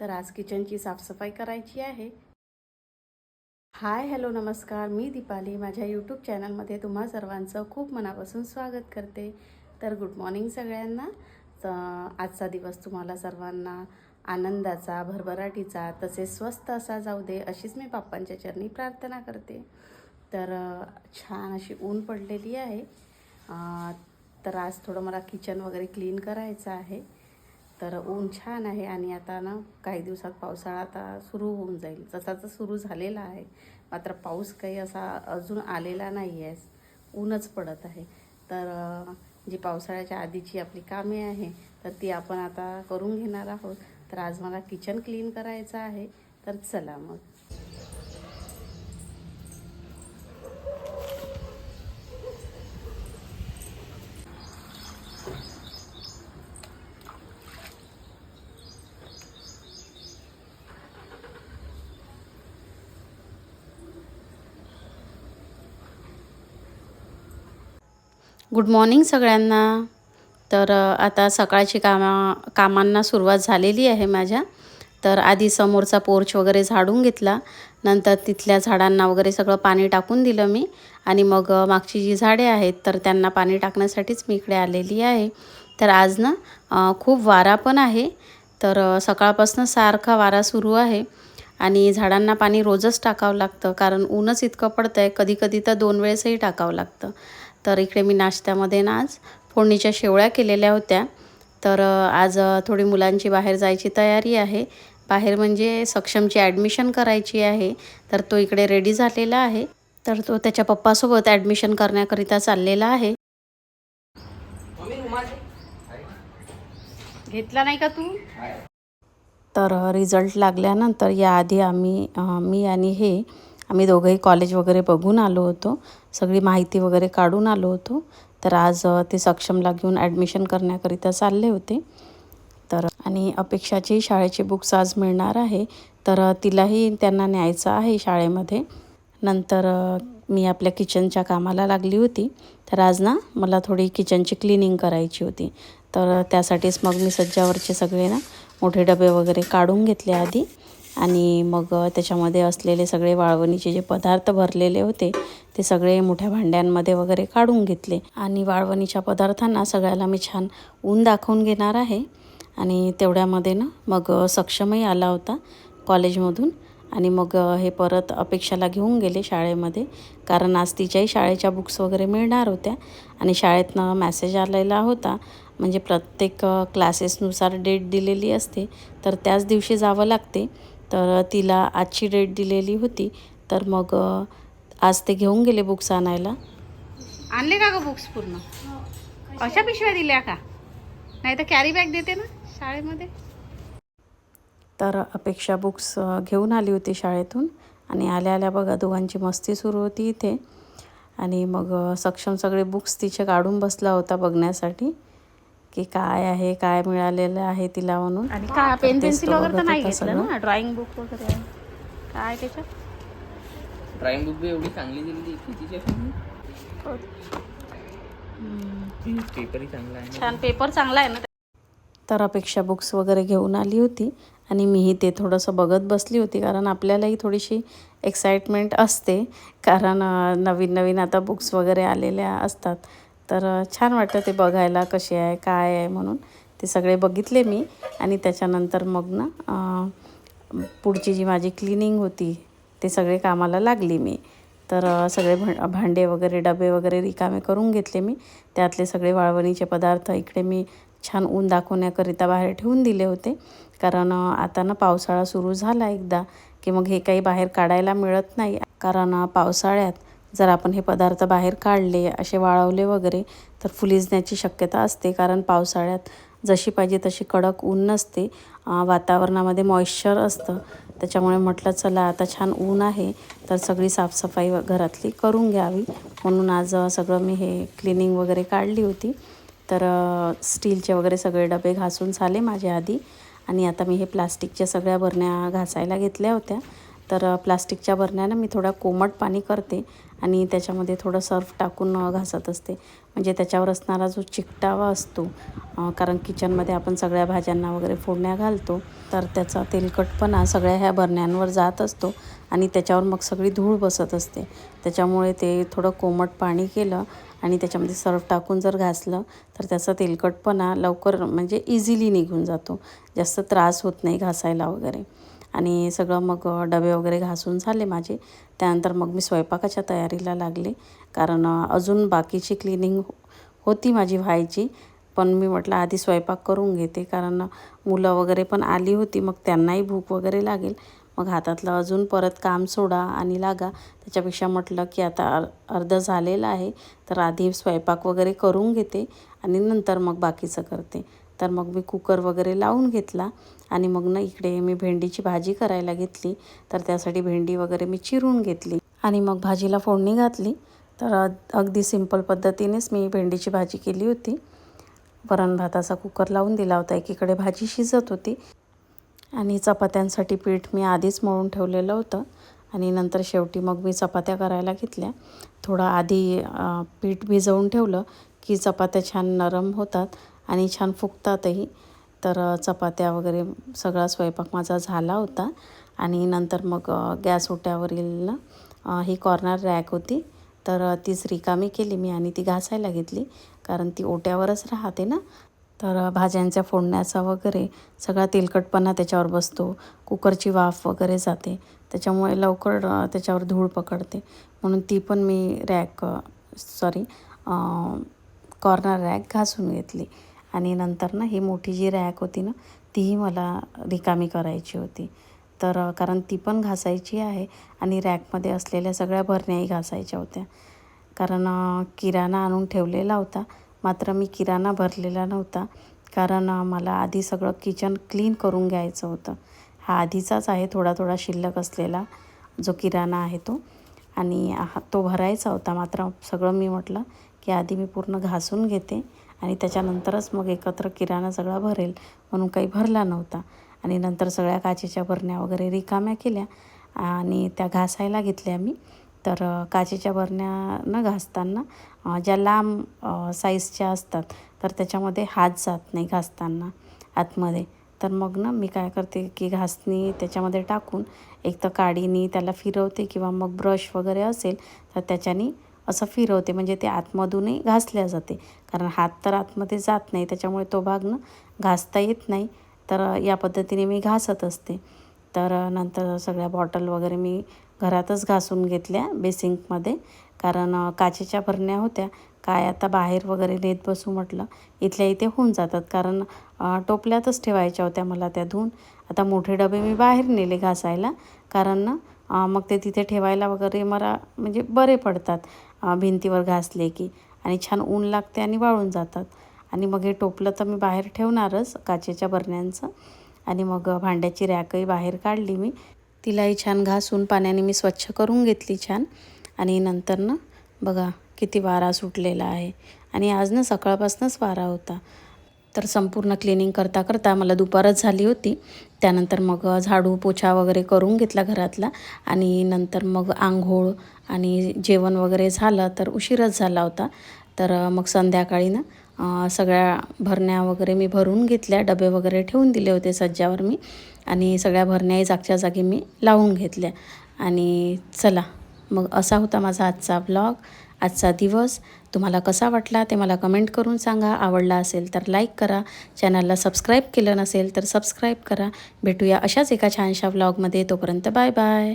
तर आज किचनची साफसफाई करायची आहे. हाय हॅलो नमस्कार. मी दीपाली. माझ्या यूट्यूब चॅनलमध्ये तुम्हा सर्वांचं खूप मनापासून स्वागत करते. तर गुड मॉर्निंग सगळ्यांना. तर आजचा दिवस तुम्हाला सर्वांना आनंदाचा भरभराटीचा तसेच स्वस्त असा जाऊ दे अशीच मी बाप्पांच्या चरणी प्रार्थना करते. तर छान अशी ऊन पडलेली आहे. तर आज थोडं मला किचन वगैरे क्लीन करायचं आहे. तर ऊन छान आहे आणि आता ना काही दिवसात पावसाळा आता सुरू होऊन जाईल. जसा तर सुरू झालेला आहे. मात्र पाऊस काही असा अजून आलेला नाही आहे ऊनच पडत आहे. तर जी पावसाळ्याच्या आधीची आपली कामे आहे तर ती आपण आता करून घेणार आहोत. तर आज मला किचन क्लीन करायचं आहे. तर चला मग. गुड मॉर्निंग सगळ्यांना. तर आता सकाळची कामा कामांना सुरुवात झालेली आहे माझ्या. तर आधी समोरचा पोर्च वगैरे झाडून घेतला. नंतर तिथल्या झाडांना वगैरे सगळं पाणी टाकून दिलं मी. आणि मग मागची जी झाडे आहेत तर त्यांना पाणी टाकण्यासाठीच मी इकडे आलेली आहे. तर आज ना खूप वारा पण आहे. तर सकाळपासून सारखा वारा सुरू आहे. आणि झाडांना पाणी रोजच टाकावं लागतं. कारण ऊनच इतकं पडतं आहे कधी कधी तर दोन वेळेसही टाकावं लागतं. तर इकडे मी नाश्त्यामध्ये ना आज फोडणीच्या शेवळ्या केलेल्या होत्या. तर आज थोडी मुलांची बाहेर जायची तयारी आहे. बाहेर म्हणजे सक्षमची ॲडमिशन करायची आहे. तर तो इकडे रेडी झालेला आहे. तर तो त्याच्या पप्पासोबत ॲडमिशन करण्याकरिता चाललेला आहे. घेतला नाही का तू? तर रिझल्ट लागल्यानंतर याआधी आम्ही मी आणि हे आम्ही दोघंही कॉलेज वगैरे बघून आलो होतो. सगळी माहिती वगैरे काढून आलो होतो. तर आज ते सक्षमला घेऊन ॲडमिशन करण्याकरिता चालले होते. तर आणि अपेक्षाची शाळेचे बुक्स आज मिळणार आहे. तर तिलाही त्यांना न्यायचं आहे शाळेमध्ये. नंतर मी आपल्या किचनच्या कामाला लागली होती. तर आज ना मला थोडी किचनची क्लिनिंग करायची होती. तर त्यासाठीच मग मी सज्जावरचे सगळे ना मोठे डबे वगैरे काढून घेतले आधी. आणि मग त्याच्यामध्ये असलेले सगळे वाळवणीचे जे पदार्थ भरलेले होते ते सगळे मोठ्या भांड्यांमध्ये वगैरे काढून घेतले. आणि वाळवणीच्या पदार्थांना सगळ्याला मी छान ऊन दाखवून घेणार आहे. आणि तेवढ्यामध्ये ना मग सक्षमही आला होता कॉलेजमधून. आणि मग हे परत अपेक्षाला घेऊन गेले शाळेमध्ये कारण आज तिच्याही शाळेच्या बुक्स वगैरे मिळणार होत्या. आणि शाळेतनं मॅसेज आलेला होता म्हणजे प्रत्येक क्लासेसनुसार डेट दिलेली असते तर त्याच दिवशी जावं लागते. तर तिला आजची डेट दिलेली होती. तर मग आज ते घेऊन गेले बुक्स आणायला. आणले का ग बुक्स पूर्ण? अशा पिशव्या दिल्या का? नाही तर कॅरी बॅग देते ना शाळेमध्ये. तर अपेक्षा बुक्स घेऊन आली होती शाळेतून. आणि आल्या आल्या बघा दोघांची मस्ती सुरू होती इथे. आणि मग सक्षम सगळे बुक्स तिचे काढून बसला होता बघण्यासाठी. की काय आहे काय मिळालेलं आहे तिला म्हणून. आणि काय पेन पेन्सिल तो वगैरे तर नाही घेतलं. ना? ड्रॉइंग बुक वगैरे. काय त्याच्यात? ड्रॉइंग बुक बी एवढी चांगली दिलेली कितीची पेपरही चांगला आहे ना. छान पेपर चांगला आहे ना? तर अपेक्षा बुक्स वगैरे घेऊन आली होती आणि मीही ते थोडंसं बघत बसली होती कारण आपल्यालाही थोडीशी एक्साइटमेंट असते कारण नवीन नवीन आता बुक्स वगैरे आलेल्या असतात. तर छान वाटतं ते बघायला कसे आहे काय आहे म्हणून. ते सगळे बघितले मी आणि त्याच्यानंतर मग ना पुढची जी माझी क्लिनिंग होती ते सगळे कामाला लागली मी. तर सगळे भा भांडे वगैरे डबे वगैरे रिकामे करून घेतले मी. त्यातले सगळे वाळवणीचे पदार्थ इकडे मी छान ऊन दाखवण्याकरिता बाहेर ठेवून दिले होते. कारण आता ना पावसाळा सुरू झाला एकदा की मग हे काही बाहेर काढायला मिळत नाही. कारण पावसाळ्यात जर आपण हे पदार्थ बाहेर काढले असे वाळवले वगैरे तर फुलिजण्याची शक्यता असते. कारण पावसाळ्यात जशी पाहिजे तशी कडक ऊन नसते. वातावरणामध्ये मॉइश्चर असतं. त्याच्यामुळे म्हटलं चला आता छान ऊन आहे तर सगळी साफसफाई घरातली करून घ्यावी. म्हणून आज सगळं मी हे क्लिनिंग वगैरे काढली होती. तर स्टीलचे वगैरे सगळे डबे घासून झाले माझ्या आधी. आणि आता मी हे प्लास्टिकच्या सगळ्या बरण्या घासायला घेतल्या होत्या. तर प्लास्टिकच्या बरण्यानं मी थोडा कोमट पाणी करते आणि त्याच्यामध्ये थोडं सर्फ टाकून घासत असते. म्हणजे त्याच्यावर असणारा जो चिकटावा असतो कारण किचनमध्ये आपण सगळ्या भाज्यांना वगैरे फोडण्या घालतो तर त्याचा तेलकटपणा सगळ्या ह्या बरण्यांवर जात असतो आणि त्याच्यावर मग सगळी धूळ बसत असते. त्याच्यामुळे ते थोडं कोमट पाणी केलं आणि त्याच्यामध्ये सर्फ टाकून जर घासलं तर त्याचा तेलकटपणा लवकर म्हणजे इझिली निघून जातो. जास्त त्रास होत नाही घासायला वगैरे. आणि सगळं मग डबे वगैरे घासून झाले माझे. त्यानंतर मग मी स्वयंपाकाच्या तयारीला लागले. कारण अजून बाकीची क्लिनिंग हो, होती माझी व्हायची. पण मी म्हटलं आधी स्वयंपाक करून घेते. कारण मुलं वगैरे पण आली होती. मग त्यांनाही भूक वगैरे लागेल. मग हातातलं अजून परत काम सोडा आणि लागा. त्याच्यापेक्षा म्हटलं की आता अर अर्ध झालेलं आहे. तर आधी स्वयंपाक वगैरे करून घेते आणि नंतर मग बाकीचं करते. तर मग मी कुकर वगैरे लावून घेतला. आणि मग ना इकडे मी भेंडीची भाजी करायला घेतली. तर त्यासाठी भेंडी वगैरे मी चिरून घेतली. आणि मग भाजीला फोडणी घातली. तर अगदी सिंपल पद्धतीनेच मी भेंडीची भाजी केली होती. वरण भाताचा कुकर लावून दिला होता. एकीकडे भाजी शिजत होती. आणि चपात्यांसाठी पीठ मी आधीच मळून ठेवलेलं होतं. आणि नंतर शेवटी मग मी चपात्या करायला घेतल्या. थोडं आधी पीठ भिजवून ठेवलं की चपात्या छान नरम होतात आणि छान फुगतातही. तर चपात्या वगैरे सगळा स्वयंपाक माझा झाला होता आणि नंतर मग गॅस ओट्यावरील ही कॉर्नर रॅक होती. तर तीच रिकामी केली मी आणि ती घासायला घेतली कारण ती ओट्यावरच राहते ना. तर भाज्यांच्या फोडण्याचा वगैरे सगळा तेलकटपणा त्याच्यावर बसतो. कुकरची वाफ वगैरे जाते. त्याच्यामुळे लवकर त्याच्यावर धूळ पकडते. म्हणून ती पण मी रॅक सॉरी कॉर्नर रॅक घासून घेतली. आणि नंतर ना ही मोठी जी रॅक होती ना तीही मला रिकामी करायची होती. तर कारण ती पण घासायची आहे आणि रॅकमध्ये असलेल्या सगळ्या भरण्याही घासायच्या होत्या. कारण किराणा आणून ठेवलेला होता. मात्र मी किराणा भरलेला नव्हता. कारण मला आधी सगळं किचन क्लीन करून घ्यायचं होतं. हा आधीचाच आहे थोडा थोडा शिल्लक असलेला जो किराणा आहे तो. आणि हा तो भरायचा होता. मात्र सगळं मी म्हटलं की आधी मी पूर्ण घासून घेते. आणि त्याच्यानंतरच मग एकत्र किराणा सगळा भरेल म्हणून काही भरला नव्हता. आणि नंतर सगळ्या काचेच्या बरण्या वगैरे रिकाम्या केल्या आणि त्या घासायला घेतल्या मी. तर काचेच्या बरण्या न घासताना ज्या लांब साईजच्या असतात तर त्याच्यामध्ये हात जात नाही घासताना आतमध्ये. तर मग ना मी काय करते की घासणी त्याच्यामध्ये टाकून एक तर काडीनी त्याला फिरवते किंवा मग ब्रश वगैरे असेल तर त्याच्यानी असं फिरवते. म्हणजे ते आतमधूनही घासल्या जाते. कारण हात तर आतमध्ये जात नाही. त्याच्यामुळे तो भाग ना घासता येत नाही. तर या पद्धतीने मी घासत असते. तर नंतर सगळ्या बॉटल वगैरे मी घरातच घासून घेतल्या बेसिंकमध्ये. कारण काचेच्या भरण्या होत्या. काय आता बाहेर वगैरे नेत बसू म्हटलं इथल्या इथे होऊन जातात. कारण टोपल्यातच ठेवायच्या होत्या मला त्या धुवून. आता मोठे डबे मी बाहेर नेले घासायला. कारण ना मग ते तिथे ठेवायला वगैरे मला म्हणजे बरे पडतात. भिंतीवर घासले की आणि छान ऊन लागते आणि वाळून जातात. आणि मग हे टोपलं तर मी बाहेर ठेवणारच काचेच्या बरण्यांचं. आणि मग भांड्याची रॅकही बाहेर काढली मी. तिलाही छान घासून पाण्याने मी स्वच्छ करून घेतली छान. आणि नंतर ना बघा किती वारा सुटलेला आहे. आणि आज ना सकाळपासूनच वारा होता. तर संपूर्ण क्लिनिंग करता करता मला दुपारच झाली होती. त्यानंतर मग झाडू पोछा वगैरे करून घेतला घरातला आणि नंतर मग आंघोळ आणि जेवण वगैरे झालं तर उशीरच झाला होता. तर मग संध्याकाळी ना सगळ्या भरण्या वगैरे मी भरून घेतल्या. डबे वगैरे ठेवून दिले होते सज्जावर मी आणि सगळ्या भरण्याही जागच्या जागी मी लावून घेतल्या. आणि चला मग असा होता माझा आजचा ब्लॉग आजचा दिवस. तुम्हाला कसा वाटला ते मला कमेंट करून सांगा. आवडला असेल तर लाईक करा. चॅनलला सबस्क्राईब केलं नसेल तर सबस्क्राईब करा. भेटूया अशाच एका छानशा व्लॉगमध्ये तोपर्यंत बाय बाय